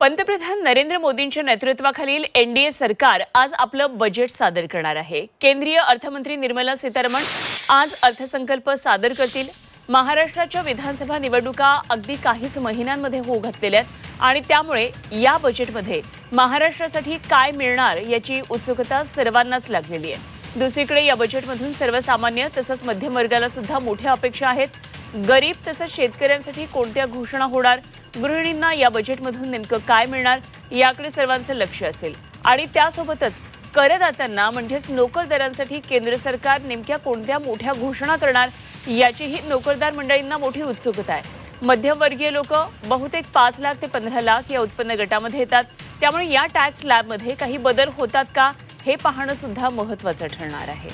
पंतप्रधान नरेंद्र मोदींच्या नेतृत्वाखालील एनडीए सरकार आज आपलं बजेट सादर करणार आहे. केंद्रीय अर्थमंत्री निर्मला सीतारमण आज अर्थसंकल्प सादर करतील. महाराष्ट्राच्या विधानसभा निवडणुका अगदी काहीच महिन्यांमध्ये होऊ घातलेल्या आहेत आणि त्यामुळे या बजेटमध्ये महाराष्ट्रासाठी काय मिळणार याची उत्सुकता सर्वांनाच लागलेली आहे. दुसरीकडे या बजेटमधून सर्वसामान्य तसंच मध्यम वर्गाला सुद्धा मोठ्या अपेक्षा आहेत. गरीब तसंच शेतकऱ्यांसाठी कोणत्या घोषणा होणार? गृहिणींना या बजेटमधून नेमकं काय मिळणार याकडे सर्वांचं लक्ष असेल. आणि त्यासोबतच करदात्यांना म्हणजेच नोकरदारांसाठी केंद्र सरकार नेमक्या कोणत्या मोठ्या घोषणा करणार याचीही नोकरदार मंडळींना मोठी उत्सुकता आहे. मध्यमवर्गीय लोक बहुतेक पाच लाख ते पंधरा लाख या उत्पन्न गटामध्ये येतात. त्यामुळे या टॅक्स लॅबमध्ये काही बदल होतात का हे पाहणं सुद्धा महत्त्वाचं ठरणार आहे.